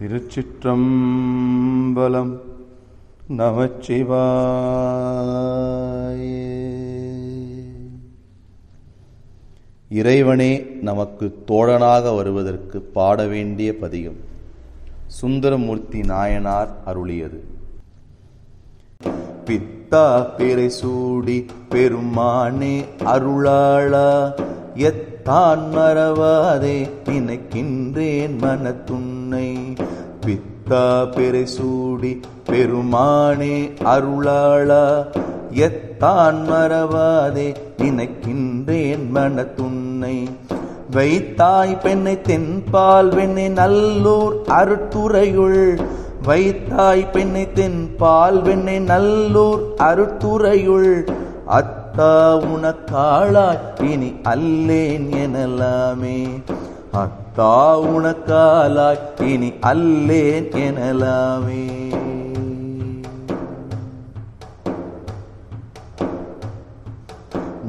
திருச்சிற்றம்பலம் நமச்சிவாய. இறைவனே நமக்கு தோழனாக வருவதற்கு பாட வேண்டிய பதிகம் சுந்தரமூர்த்தி நாயனார் அருளியது. பித்தா பேரை சூடி பெருமானே அருளாளா எத்தான் மறவாதே நினைக்கின்றேன் மனத்துன்னை. பித்தா பிறை சூடி பெருமானே அருளாளா. எத்தான் மறவாதே நினைக்கின்றேன் மனத்துன்னை. வைத்தாய் பெண்ணை தென்பால் வெண்ணை நல்லூர் அருட்டுறையுள் வைத்தாய் பெண்ணை தென்பால் வெண்ணை நல்லூர் அருட்டுறையுள் அத்தா உனக்காளாய் இனி அல்லேன் எனலாமே. அத்தா உனக்காலாய் இனி அல்லேன் எனலாமே.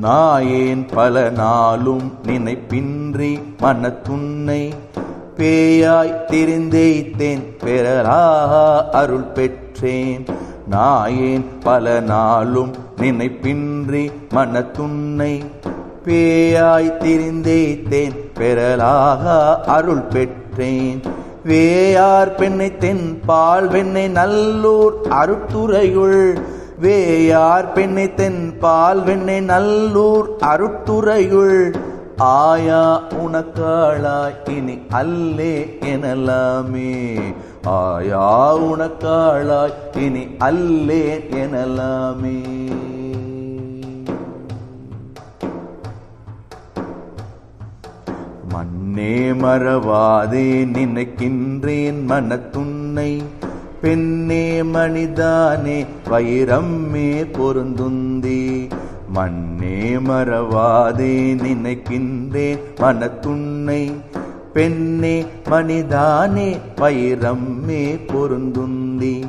நாயேன் பல நாளும் நினைப்பின்றி மனத்துன்னை பேயாய் தெரிந்தேய்த்தேன் பெறலாக அருள் பெற்றேன். நாயேன் பல நாளும் நினைப்பின்றி மனத்துன்னை பேயாய் திரிந்தேத்தேன். பெறலாக அருள் பெற்றேன். வேயார் பெண்ணை தென் பால் வெண்ணை நல்லூர் அருட்டுறையுள் வேயார் பெண்ணை தென் பால் வெண்ணை நல்லூர் அருட்டுறையுள் ஆயா உனக்காளாய் இனி அல்லே எனலாமே. ஆயா உனக்காளாய் இனி அல்லே எனலாமே. மண்ணே மறவாதே நினைக்கின்றேன் மனத்துன்னை. பெண்ணே மணிதானே வைரம்மே பொருந்துந்தி. மண்ணே மறவாதே நினைக்கின்றேன் மனத்துன்னை. பெண்ணே மணிதானே வைரம்மே பொருந்துந்தி.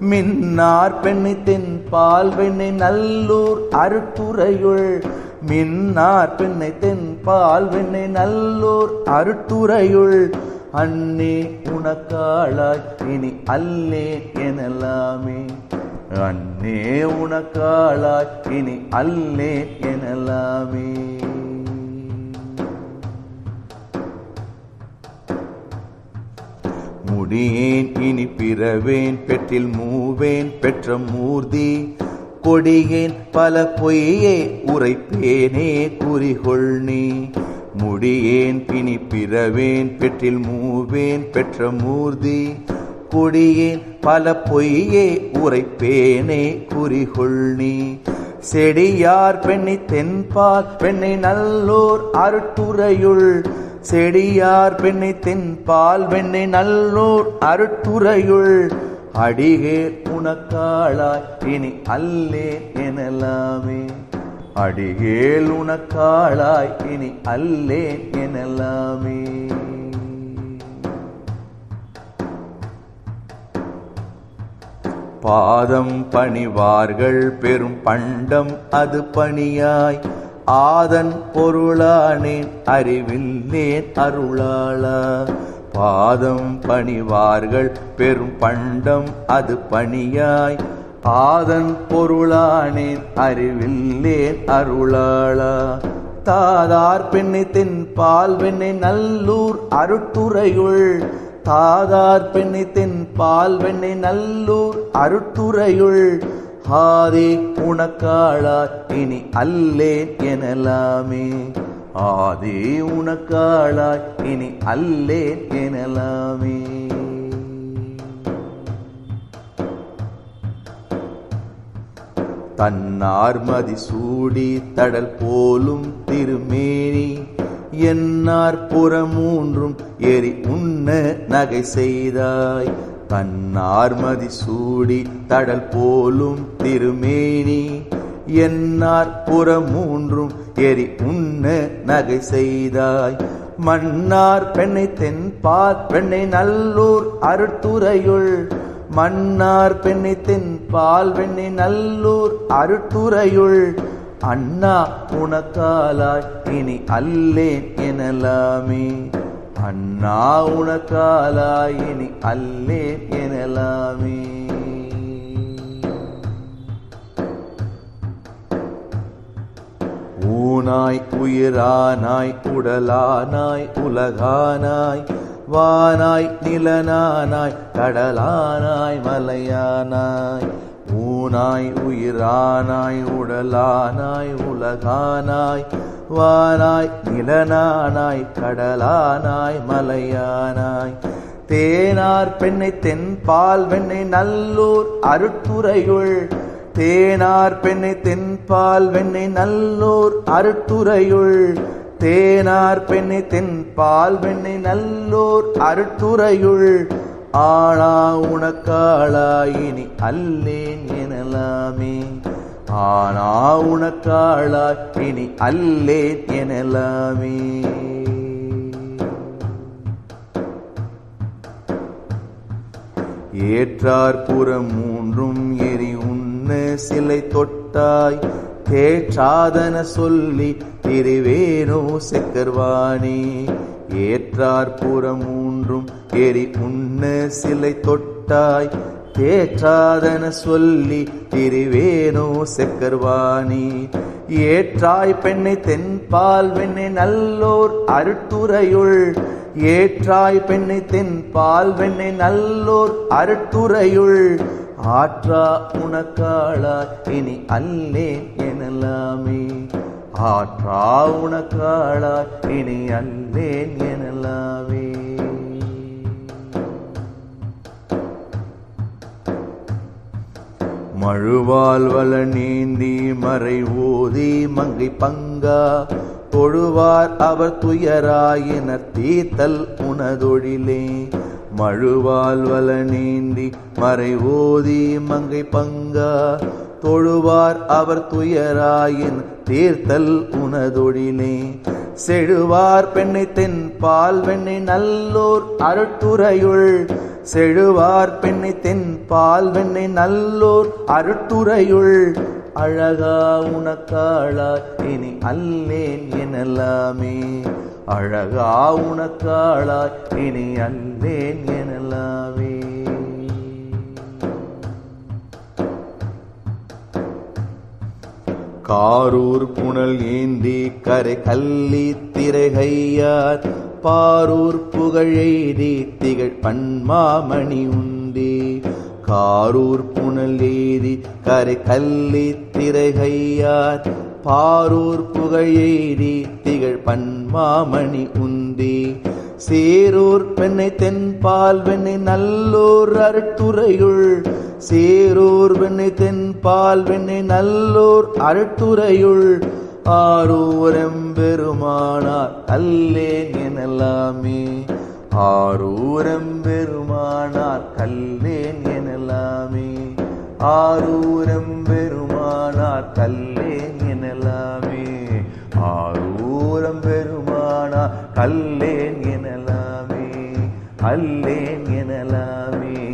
மின்னார் பெண்ணை தென் பால் நல்லூர் அருட்டுறையுள் மின்னார் பெண்ணை தென்பால் வெண்ணை நல்லூர் அருட்டுறையுள் அன்னே உனக்காளாய் இனி அல்லே எனலாமே. அன்னே உனக்காளாய் இனி அல்லே எனலாமே. முடியேன் இனி பிறவேன் பெற்றில் மூவேன் பெற்ற மூர்த்தி. கொடியேன் பல பொய்யே உரைப்பேனே குறிகொள் நீ. முடியேன் பிணி பிறவேன் பெற்றில் மூவேன் பெற்ற மூர்த்தி. கொடியேன் பல பொய்யே உரைப்பேனே குறிகொள் நீ. செடியார் பெண்ணை தென்பால் பெண்ணை நல்லோர் அருட்டுரையுள் செடியார் பெண்ணை தென்பால் பெண்ணை நல்லோர் அருட்டுரையுள் அடிகே உனக்காளாய் இனி அல்லே எனலாமே. அடிகேல் உனக்காளாய் இனி அல்லே எனலாமே. பாதம் பணிவார்கள் பெரும் பண்டம் அது பணியாய். ஆதன் பொருளானேன் அறிவில்லேன் அருளாளா. பாதம் பணிவார்கள் பெரும் பண்டம் அது பணியாய். ஆதன் பொருளானேன் அறிவில்லேன் அருளாளா. தாதார் பெண்ணை தென் பால் வெண்ணை நல்லூர் அருட்டுறையுள் தாதார் பெண்ணை தென் பால் வெண்ணை நல்லூர் அருட்டுறையுள் ஆதே உனக்காளா இனி அல்லேன் எனலாமே. ஆதே உனக்காளாய் இனி அல்லேன் எனலாமே. தன்னார் மதி சூடி தடல் போலும் திருமேனி என்னார் புறமூன்றும் எரி உண்ண நகை செய்தாய். தன்னார் மதி சூடி தடல் போலும் திருமேனி என்னார் புறமூன்றும் எரி உண்ண நகை செய்தாய். மன்னார் பெண்ணை தென்பார் பெண்ணை நல்லூர் அருட்துறையுள். மன்னார் பெண்ணை தென்பால் பெண்ணை நல்லூர் அருட்துறையுள். அண்ணா உனக்காலாய் இனி அல்லேன் எனலாமே. அண்ணா உனக்காலாயினி அல்லேன் எனலாமே. ஊனாய் உயிரானாய் உடலானாய் உலகானாய் வானாய் நிலனானாய் கடலானாய் மலையானாய். ஊனாய் உயிரானாய் உடலானாய் உலகானாய் வானாய் நிலனானாய் கடலானாய் மலையானாய். தேனார் பெண்ணை தென்பால் வெண்ணை நல்லூர் அருட்புறையுள் தேனார் பெண்ணை தென்பால் வெண்ணை நல்லோர் அருட்டுரையுள் தேனார் பெண்ணை தென்பால் வெண்ணை நல்லோர் அருட்டுரையுள் ஆனா உனக்காளாயினி அல்லேன் எனலாமே. ஆனா உனக்காளா இனி அல்லேன் எனலாமே. ஏற்றார் புறம் மூன்றும் எரி உண்ண சிலை கொடுத்தாய் தேற்றாதன சொல்லி திரிவேனோ செக்கர்வாணி. ஏற்றார் புறம் மூன்றும் எரி உண்ண சிலை தொட்டாய் தேற்றாதன சொல்லி திரிவேனோ செக்கர்வாணி. ஏற்றாய் பெண்ணை தென்பால் வெண்ணை நல்லோர் அருட்டுரையுள் ஏற்றாய் பெண்ணை தென்பால் வெண்ணை நல்லோர் அருட்டுரையுள் ஆற்றா உனக்காளா இனி அல்லேன் எனலாமே. ஆற்றா உனக்காளா இனி அல்லேன் எனலாமே. மழுவால் வள நீந்தி மறை ஓதி மங்கை பங்கா தொழுவார் அவர் துயராயின தீத்தல் உனதொழிலே. மழுவால் வல நீந்தி மறை ஓதி மங்கை பங்கா. தொழுவார் அவர் துயராயின் தீர்த்தல் உனதொழிலே செழுவார் பெண்ணை தென் பால் வெண்ணை நல்லோர் அருட்துறையுள். செழுவார் பெண்ணை தென் பால் வெண்ணை நல்லோர் அருட்துறையுள். அழகா உனக்காளா இனி அல்லேன் எனலாமே. அழகா உனக்காளாய் இனி அல்லேன் எனலாவே. காரூர் புனல் ஏந்தி கரை கல்லி திரைகையார் பாரூர் புகழெய்தி திகழ் பன்மாமணி உந்தி காரூர் புனல் ஏதி கரை கல்லி திரைகையார் பாரூர் புகழெய்தி திகழ் பன்மாமணி உந்தி. சேரூர் பெண்ணை தென்பால் வெண்ணை நல்லூர் அருட்டுரையுள் சேரூர் வெண்ணை தென்பால் வெண்ணை நல்லூர் அருட்டுரையுள் ஆரூரம் பெருமானார் அல்லேன் எனலாமே. ஆரூரம் பெருமானார் கல்லேன் எனலாமே. ஆரூரம் பெருமானார் அல்லேன் எனலாமே அல்லேன் எனலாமே.